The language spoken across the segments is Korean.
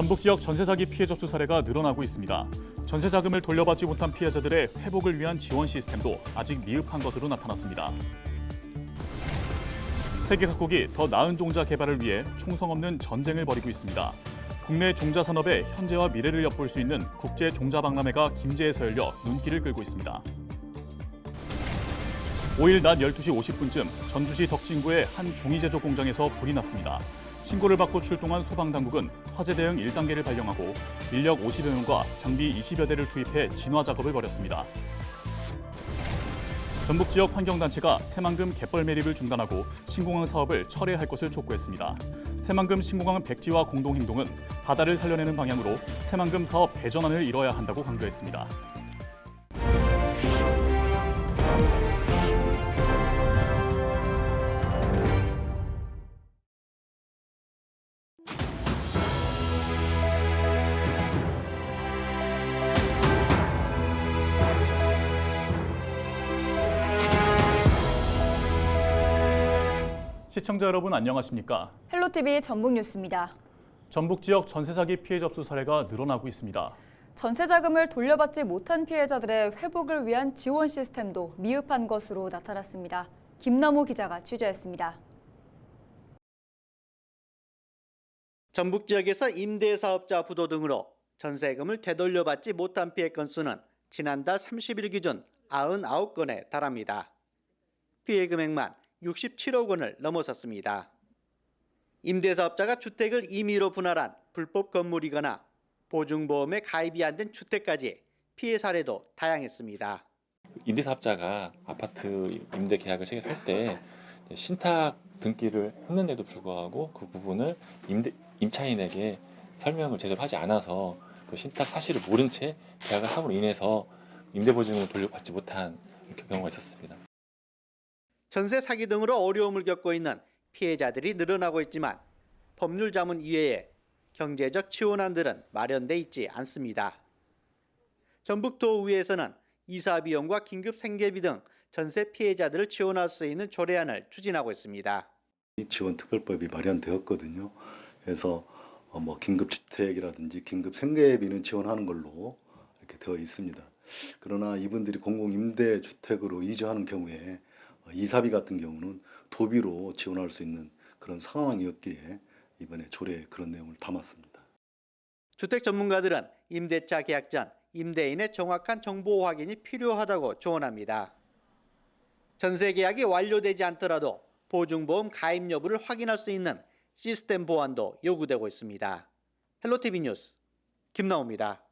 전북 지역 전세 사기 피해 접수 사례가 늘어나고 있습니다. 전세 자금을 돌려받지 못한 피해자들의 회복을 위한 지원 시스템도 아직 미흡한 것으로 나타났습니다. 세계 각국이 더 나은 종자 개발을 위해 총성 없는 전쟁을 벌이고 있습니다. 국내 종자 산업의 현재와 미래를 엿볼 수 있는 국제 종자 박람회가 김제에서 열려 눈길을 끌고 있습니다. 5일 낮 12시 50분쯤 전주시 덕진구의 한 종이 제조 공장에서 불이 났습니다. 신고를 받고 출동한 소방당국은 화재 대응 1단계를 발령하고 인력 50여 명과 장비 20여 대를 투입해 진화 작업을 벌였습니다. 전북 지역 환경단체가 새만금 갯벌 매립을 중단하고 신공항 사업을 철회할 것을 촉구했습니다. 새만금 신공항 백지화 공동행동은 바다를 살려내는 방향으로 새만금 사업 대전환을 이뤄야 한다고 강조했습니다. 시청자 여러분 안녕하십니까? 헬로티비 전북 뉴스입니다. 전북 지역 전세 사기 피해 접수 사례가 늘어나고 있습니다. 전세 자금을 돌려받지 못한 피해자들의 회복을 위한 지원 시스템도 미흡한 것으로 나타났습니다. 김남호 기자가 취재했습니다. 전북 지역에서 임대사업자 부도 등으로 전세금을 되돌려받지 못한 피해 건수는 지난달 30일 기준 99건에 달합니다. 피해 금액만 67억 원을 넘어섰습니다. 임대사업자가 주택을 임의로 분할한 불법 건물이거나 보증보험에 가입이 안 된 주택까지 피해 사례도 다양했습니다. 임대사업자가 아파트 임대 계약을 체결할 때 신탁 등기를 했는데도 불구하고 그 부분을 임대 임차인에게 설명을 제대로 하지 않아서 그 신탁 사실을 모른 채 계약을 함으로 인해서 임대 보증을 돌려받지 못한 경우가 있었습니다. 전세 사기 등으로 어려움을 겪고 있는 피해자들이 늘어나고 있지만 법률 자문 이외에 경제적 지원안들은 마련돼 있지 않습니다. 전북도의회에서는 이사 비용과 긴급 생계비 등 전세 피해자들을 지원할 수 있는 조례안을 추진하고 있습니다. 이 지원 특별법이 마련되었거든요. 그래서 어, 뭐 긴급 주택이라든지 긴급 생계비는 지원하는 걸로 이렇게 되어 있습니다. 그러나 이분들이 공공 임대 주택으로 이주하는 경우에 어, 이사비 같은 경우는 도비로 지원할 수 있는 그런 상황이었기에 이번에 조례에 그런 내용을 담았습니다. 주택 전문가들은 임대차 계약 전 임대인의 정확한 정보 확인이 필요하다고 조언합니다. 전세 계약이 완료되지 않더라도 보증보험 가입 여부를 확인할 수 있는 시스템 보완도 요구되고 있습니다. 헬로티비 뉴스 김나옵니다.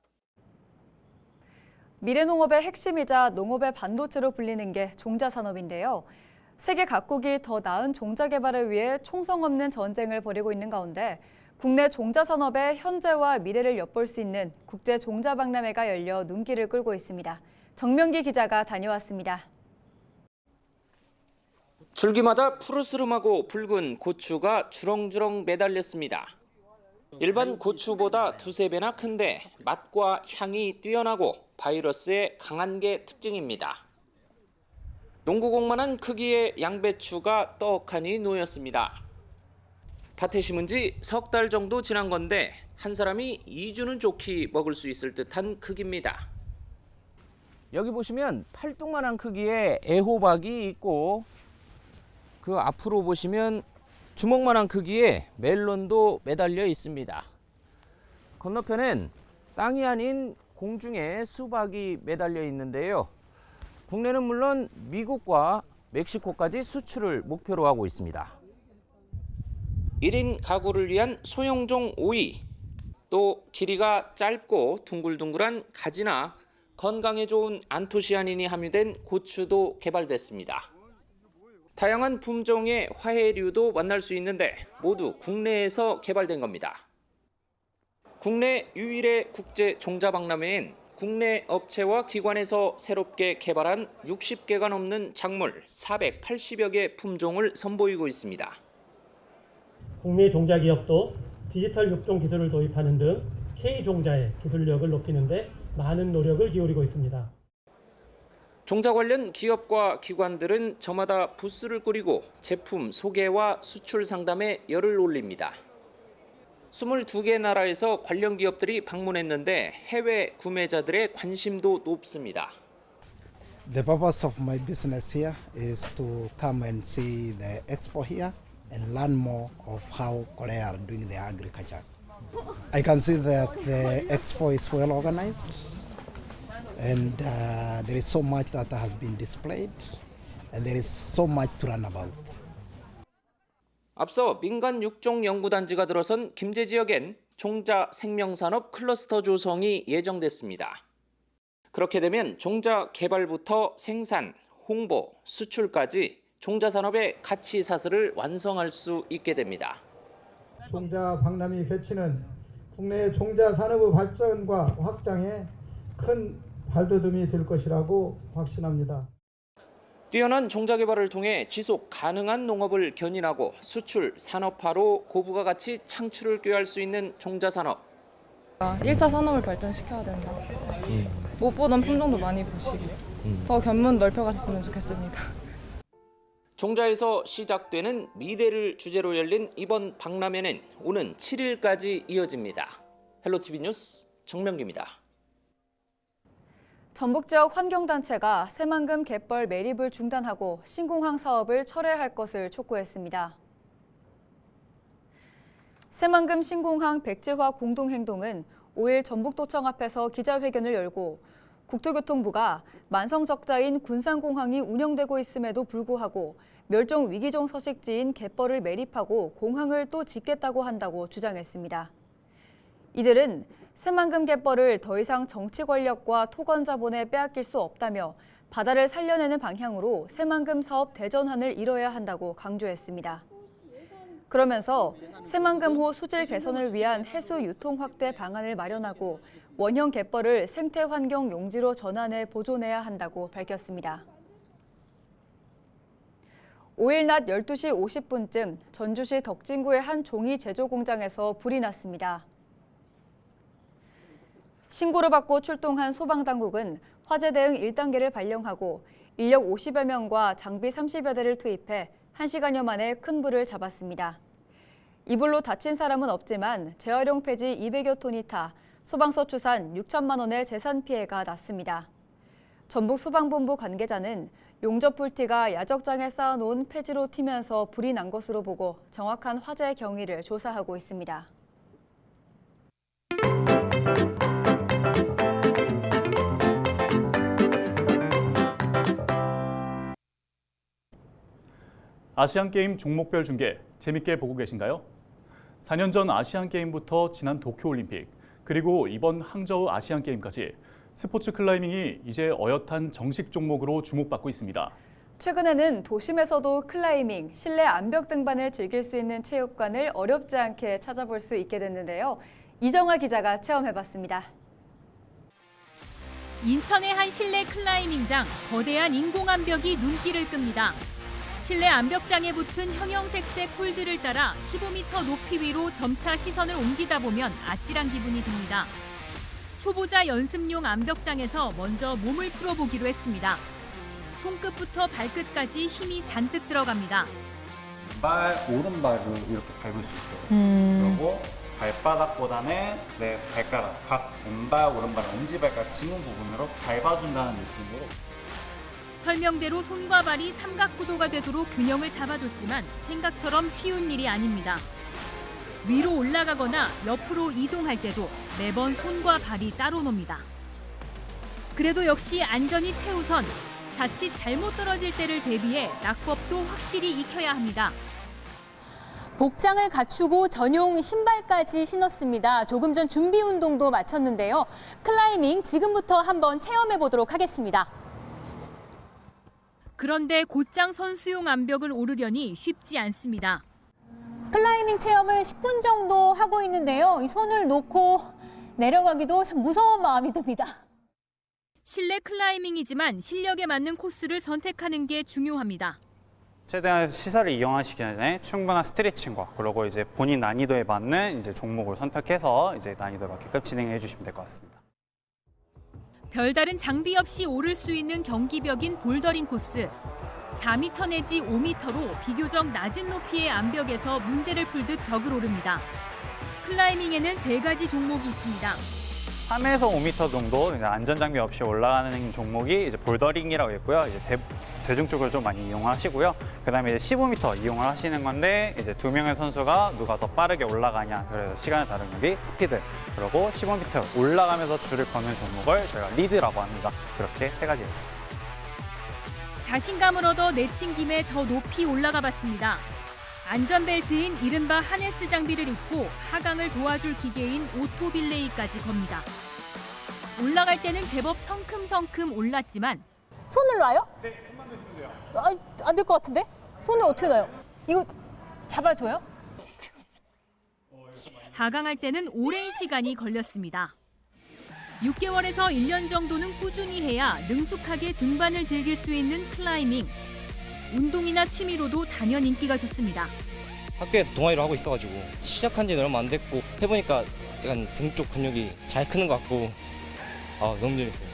미래농업의 핵심이자 농업의 반도체로 불리는 게 종자 산업인데요. 세계 각국이 더 나은 종자 개발을 위해 총성 없는 전쟁을 벌이고 있는 가운데 국내 종자 산업의 현재와 미래를 엿볼 수 있는 국제 종자 박람회가 열려 눈길을 끌고 있습니다. 정명기 기자가 다녀왔습니다. 줄기마다 푸르스름하고 붉은 고추가 주렁주렁 매달렸습니다. 일반 고추보다 두세 배나 큰데 맛과 향이 뛰어나고 바이러스에 강한 게 특징입니다. 농구공만한 크기의 양배추가 떡하니 놓였습니다. 밭에 심은 지 석 달 정도 지난 건데 한 사람이 2주는 좋게 먹을 수 있을 듯한 크기입니다. 여기 보시면 팔뚝만한 크기의 애호박이 있고 그 앞으로 보시면 주먹만한 크기의 멜론도 매달려 있습니다. 건너편엔 땅이 아닌 공중에 수박이 매달려 있는데요. 국내는 물론 미국과 멕시코까지 수출을 목표로 하고 있습니다. 1인 가구를 위한 소형종 오이, 또 길이가 짧고 둥글둥글한 가지나 건강에 좋은 안토시아닌이 함유된 고추도 개발됐습니다. 다양한 품종의 화해류도 만날 수 있는데 모두 국내에서 개발된 겁니다. 국내 유일의 국제 종자박람회엔 국내 업체와 기관에서 새롭게 개발한 60개가 넘는 작물 480여 개 품종을 선보이고 있습니다. 국내 종자 기업도 디지털 육종 기술을 도입하는 등 K 종자의 기술력을 높이는 데 많은 노력을 기울이고 있습니다. 종자 관련 기업과 기관들은 저마다 부스를 꾸리고 제품 소개와 수출 상담에 열을 올립니다. 22개 나라에서 관련 기업들이 방문했는데 해외 구매자들의 관심도 높습니다. The purpose of my business here is to come and see the expo here and learn more of how Korea are doing their agriculture. I can see that the expo is well organized and uh, there is so much that has been displayed and there is so much to learn about. 앞서 민간 육종 연구단지가 들어선 김제 지역엔 종자 생명산업 클러스터 조성이 예정됐습니다. 그렇게 되면 종자 개발부터 생산, 홍보, 수출까지 종자 산업의 가치 사슬을 완성할 수 있게 됩니다. 종자 박람회 개최는 국내 종자 산업의 발전과 확장에 큰 발돋움이 될 것이라고 확신합니다. 뛰어난 종자 개발을 통해 지속 가능한 농업을 견인하고 수출 산업화로 고부가 가치 창출을 꾀할 수 있는 종자 산업. 1차 산업을 발전시켜야 된다. 못 보던 품종도 많이 보시고 더 견문 넓혀가셨으면 좋겠습니다. 종자에서 시작되는 미래를 주제로 열린 이번 박람회는 오는 7일까지 이어집니다. 헬로티비 뉴스 정명기입니다. 전북 지역 환경단체가 새만금 갯벌 매립을 중단하고 신공항 사업을 철회할 것을 촉구했습니다. 새만금 신공항 백제화 공동행동은 5일 전북도청 앞에서 기자회견을 열고 국토교통부가 만성적자인 군산공항이 운영되고 있음에도 불구하고 멸종 위기종 서식지인 갯벌을 매립하고 공항을 또 짓겠다고 한다고 주장했습니다. 이들은 새만금 갯벌을 더 이상 정치 권력과 토건 자본에 빼앗길 수 없다며 바다를 살려내는 방향으로 새만금 사업 대전환을 이뤄야 한다고 강조했습니다. 그러면서 새만금호 수질 개선을 위한 해수 유통 확대 방안을 마련하고 원형 갯벌을 생태 환경 용지로 전환해 보존해야 한다고 밝혔습니다. 5일 낮 12시 50분쯤 전주시 덕진구의 한 종이 제조 공장에서 불이 났습니다. 신고를 받고 출동한 소방당국은 화재 대응 1단계를 발령하고 인력 50여 명과 장비 30여 대를 투입해 1시간여 만에 큰 불을 잡았습니다. 이 불로 다친 사람은 없지만 재활용 폐지 200여 톤이 타 소방서 추산 6천만 원의 재산 피해가 났습니다. 전북 소방본부 관계자는 용접 불티가 야적장에 쌓아놓은 폐지로 튀면서 불이 난 것으로 보고 정확한 화재 경위를 조사하고 있습니다. 아시안 게임 종목별 중계 재밌게 보고 계신가요? 4년 전 아시안 게임부터 지난 도쿄 올림픽 그리고 이번 항저우 아시안 게임까지 스포츠 클라이밍이 이제 어엿한 정식 종목으로 주목받고 있습니다. 최근에는 도심에서도 클라이밍, 실내 암벽 등반을 즐길 수 있는 체육관을 어렵지 않게 찾아볼 수 있게 됐는데요. 이정화 기자가 체험해봤습니다. 인천의 한 실내 클라이밍장 거대한 인공 암벽이 눈길을 끕니다. 실내 암벽장에 붙은 형형색색 폴드를 따라 15m 높이 위로 점차 시선을 옮기다 보면 아찔한 기분이 듭니다. 초보자 연습용 암벽장에서 먼저 몸을 풀어보기로 했습니다. 손끝부터 발끝까지 힘이 잔뜩 들어갑니다. 발 오른발을 이렇게 밟을 수 있도록 그리고 발바닥보다는 내 발가락 각 왼발 오른발 엄지발가락 지문 부분으로 밟아준다는 느낌으로 설명대로 손과 발이 삼각구도가 되도록 균형을 잡아줬지만 생각처럼 쉬운 일이 아닙니다. 위로 올라가거나 옆으로 이동할 때도 매번 손과 발이 따로 놉니다. 그래도 역시 안전이 최우선. 자칫 잘못 떨어질 때를 대비해 낙법도 확실히 익혀야 합니다. 복장을 갖추고 전용 신발까지 신었습니다. 조금 전 준비 운동도 마쳤는데요. 클라이밍 지금부터 한번 체험해 보도록 하겠습니다. 그런데 곧장 선수용 암벽을 오르려니 쉽지 않습니다. 클라이밍 체험을 10분 정도 하고 있는데요. 이 손을 놓고 내려가기도 참 무서운 마음이 듭니다. 실내 클라이밍이지만 실력에 맞는 코스를 선택하는 게 중요합니다. 최대한 시설을 이용하시기 전에 충분한 스트레칭과 그리고 이제 본인 난이도에 맞는 이제 종목을 선택해서 이제 난이도에 맞게끔 진행해 주시면 될 것 같습니다. 별다른 장비 없이 오를 수 있는 경기벽인 볼더링 코스. 4m 내지 5m로 비교적 낮은 높이의 암벽에서 문제를 풀듯 벽을 오릅니다. 클라이밍에는 세 가지 종목이 있습니다. 3에서 5m 정도 이제 안전장비 없이 올라가는 종목이 이제 볼더링이라고 있고요. 이제 대, 대중적으로 좀 많이 이용하시고요. 그다음에 이제 15m 이용을 하시는 건데 이제 두 명의 선수가 누가 더 빠르게 올라가냐 그래서 시간을 게 스피드 그리고 15m 올라가면서 줄을 거는 종목을 저희가 리드라고 합니다. 그렇게 세 가지가 있습니다. 자신감을 얻어 내친 김에 더 높이 올라가 봤습니다. 안전벨트인 이른바 하네스 장비를 입고 하강을 도와줄 기계인 오토빌레이까지 겁니다. 올라갈 때는 제법 성큼성큼 올랐지만 손을 놔요? 네, 손만 드시면 돼요. 안될 것 같은데? 손을 어떻게 놔요? 이거 잡아줘요? 하강할 때는 오랜 시간이 걸렸습니다. 6개월에서 1년 정도는 꾸준히 해야 능숙하게 등반을 즐길 수 있는 클라이밍. 운동이나 취미로도 단연 인기가 좋습니다. 학교에서 동아리를 하고 있어가지고 시작한 지는 얼마 안 됐고 해보니까 약간 등 쪽 근육이 잘 크는 것 같고 아 너무 재밌어요.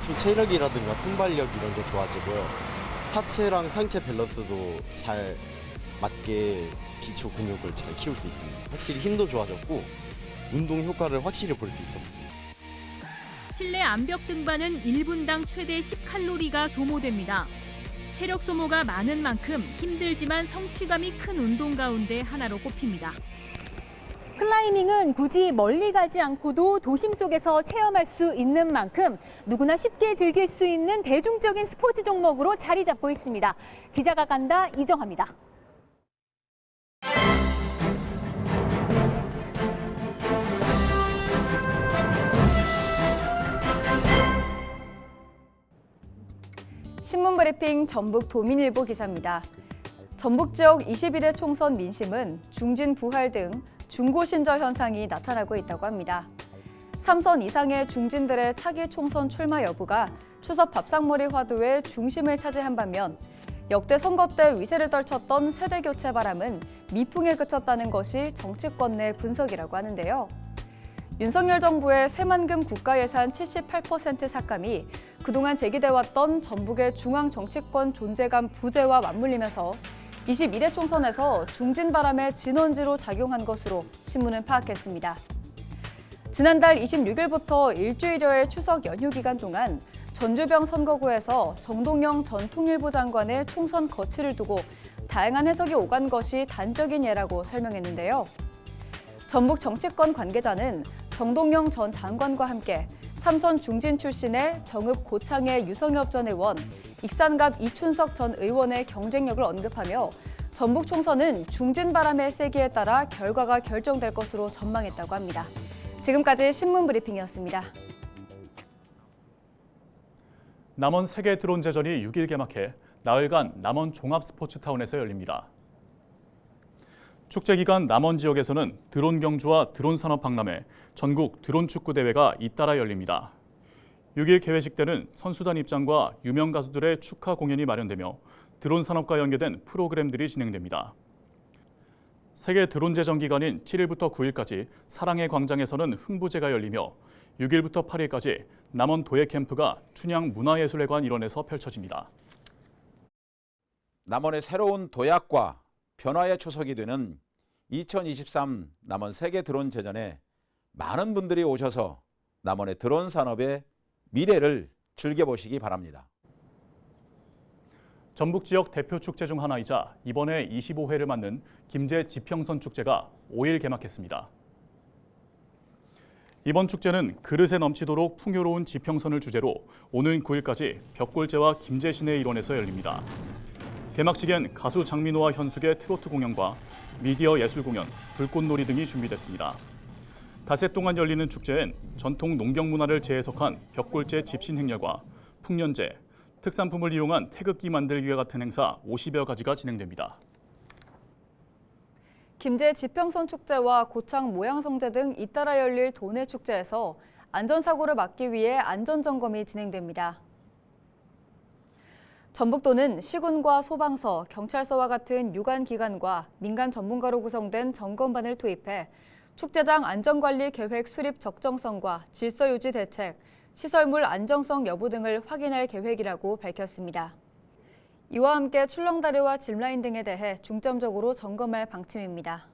기초 체력이라든가 순발력 이런 게 좋아지고요. 하체랑 상체 밸런스도 잘 맞게 기초 근육을 잘 키울 수 있습니다. 확실히 힘도 좋아졌고 운동 효과를 확실히 볼 수 있었습니다. 실내 암벽 등반은 1분당 최대 10칼로리가 소모됩니다. 체력 소모가 많은 만큼 힘들지만 성취감이 큰 운동 가운데 하나로 꼽힙니다. 클라이밍은 굳이 멀리 가지 않고도 도심 속에서 체험할 수 있는 만큼 누구나 쉽게 즐길 수 있는 대중적인 스포츠 종목으로 자리 잡고 있습니다. 기자가 간다 이정합니다. 신문 브리핑 전북 도민일보 기사입니다. 전북 지역 21대 총선 민심은 중진 부활 등 중고 신저 현상이 나타나고 있다고 합니다. 3선 이상의 중진들의 차기 총선 출마 여부가 추석 밥상머리 화두의 중심을 차지한 반면 역대 선거 때 위세를 떨쳤던 세대 교체 바람은 미풍에 그쳤다는 것이 정치권 내 분석이라고 하는데요. 윤석열 정부의 새만금 국가 예산 78% 삭감이 그동안 제기돼왔던 전북의 중앙 정치권 존재감 부재와 맞물리면서 21대 총선에서 중진 바람의 진원지로 작용한 것으로 신문은 파악했습니다. 지난달 26일부터 일주일여의 추석 연휴 기간 동안 전주병 선거구에서 정동영 전 통일부 장관의 총선 거취를 두고 다양한 해석이 오간 것이 단적인 예라고 설명했는데요. 전북 정치권 관계자는 정동영 전 장관과 함께 삼선 중진 출신의 정읍 고창의 유성엽 전 의원, 익산갑 이춘석 전 의원의 경쟁력을 언급하며 전북 총선은 중진 바람의 세기에 따라 결과가 결정될 것으로 전망했다고 합니다. 지금까지 신문 브리핑이었습니다. 남원 세계 드론 제전이 6일 개막해 나흘간 남원 종합 스포츠 타운에서 열립니다. 축제 기간 남원 지역에서는 드론 경주와 드론 산업 박람회, 전국 드론 축구 대회가 잇따라 열립니다. 6일 개회식 때는 선수단 입장과 유명 가수들의 축하 공연이 마련되며 드론 산업과 연계된 프로그램들이 진행됩니다. 세계 드론 제전 기간인 7일부터 9일까지 사랑의 광장에서는 흥부제가 열리며 6일부터 8일까지 남원 도예 캠프가 춘향 문화예술회관 일원에서 펼쳐집니다. 남원의 새로운 도약과 변화의 초석이 되는 2023 남원 세계 드론 제전에 많은 분들이 오셔서 남원의 드론 산업의 미래를 즐겨보시기 바랍니다. 전북 지역 대표 축제 중 하나이자 이번에 25회를 맞는 김제 지평선 축제가 5일 개막했습니다. 이번 축제는 그릇에 넘치도록 풍요로운 지평선을 주제로 오는 9일까지 벽골제와 김제 시내 일원에서 열립니다. 개막식엔 가수 장민호와 현숙의 트로트 공연과 미디어 예술 공연, 불꽃놀이 등이 준비됐습니다. 닷새 동안 열리는 축제엔 전통 농경 문화를 재해석한 벽골제 집신 행렬과 풍년제, 특산품을 이용한 태극기 만들기와 같은 행사 50여 가지가 진행됩니다. 김제 지평선 축제와 고창 모양성제 등 잇따라 열릴 도내 축제에서 안전사고를 막기 위해 안전점검이 진행됩니다. 전북도는 시군과 소방서, 경찰서와 같은 유관기관과 민간 전문가로 구성된 점검반을 투입해 축제장 안전관리 계획 수립 적정성과 질서 유지 대책, 시설물 안정성 여부 등을 확인할 계획이라고 밝혔습니다. 이와 함께 출렁다리와 짚라인 등에 대해 중점적으로 점검할 방침입니다.